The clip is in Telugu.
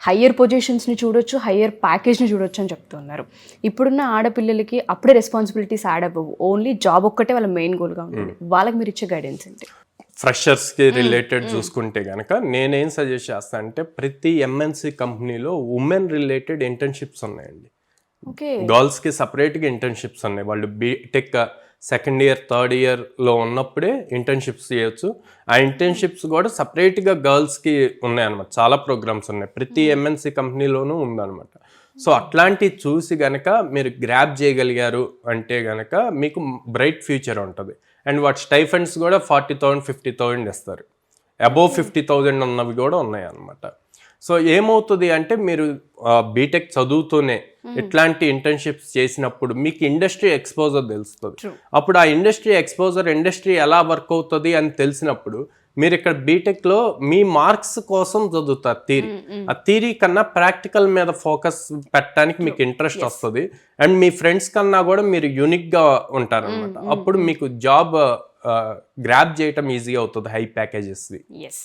హయ్యర్ పొజిషన్స్ని చూడొచ్చు హయ్యర్ ప్యాకేజ్ని చూడొచ్చు అని చెప్తున్నారు. ఇప్పుడున్న ఆడపిల్లలకి అప్పుడే రెస్పాన్సిబిలిటీస్ యాడ్ అవ్వవు. ఓన్లీ జాబ్ ఒక్కటే వాళ్ళ మెయిన్ గోల్గా ఉంటుంది. వాళ్ళకి మీరు ఇచ్చే గైడెన్స్ ఏంటి? ఫ్రెషర్స్కి రిలేటెడ్ చూసుకుంటే కనుక నేనేం సజెస్ట్ చేస్తా అంటే ప్రతి ఎంఎన్సి కంపెనీలో ఉమెన్ రిలేటెడ్ ఇంటర్న్షిప్స్ ఉన్నాయండి. ఓకే గర్ల్స్కి సపరేట్గా ఇంటర్న్షిప్స్ ఉన్నాయి. వాళ్ళు బీటెక్ సెకండ్ ఇయర్ థర్డ్ ఇయర్లో ఉన్నప్పుడే ఇంటర్న్షిప్స్ చేయొచ్చు. ఆ ఇంటర్న్షిప్స్ కూడా సపరేట్గా గర్ల్స్కి ఉన్నాయన్నమాట. చాలా ప్రోగ్రామ్స్ ఉన్నాయి. ప్రతి ఎంఎన్సి కంపెనీలోనూ ఉందన్నమాట. సో అట్లాంటివి చూసి గనక మీరు గ్రాప్ చేయగలిగారు అంటే గనక మీకు బ్రైట్ ఫ్యూచర్ ఉంటుంది. అండ్ వాటి స్టైఫండ్స్ కూడా ఫార్టీ థౌజండ్ ఫిఫ్టీ థౌజండ్ ఇస్తారు. అబోవ్ ఫిఫ్టీ థౌజండ్ ఉన్నవి కూడా ఉన్నాయి అన్నమాట సో ఏమవుతుంది అంటే మీరు బీటెక్ చదువుతూనే ఇట్లాంటి ఇంటర్న్షిప్స్ చేసినప్పుడు మీకు ఇండస్ట్రీ ఎక్స్పోజర్ తెలుస్తుంది. అప్పుడు ఆ ఇండస్ట్రీ ఎక్స్పోజర్ ఇండస్ట్రీ ఎలా వర్క్ అవుతుంది అని తెలిసినప్పుడు మీరు ఇక్కడ బీటెక్లో మీ మార్క్స్ కోసం చదువుతారు థీరీ ఆ థీరీ కన్నా ప్రాక్టికల్ మీద ఫోకస్ పెట్టడానికి మీకు ఇంట్రెస్ట్ వస్తుంది. అండ్ మీ ఫ్రెండ్స్ కన్నా కూడా మీరు యూనిక్గా ఉంటారు అనమాట అప్పుడు మీకు జాబ్ గ్రాప్ చేయటం ఈజీ అవుతుంది హై ప్యాకేజెస్ది ఎస్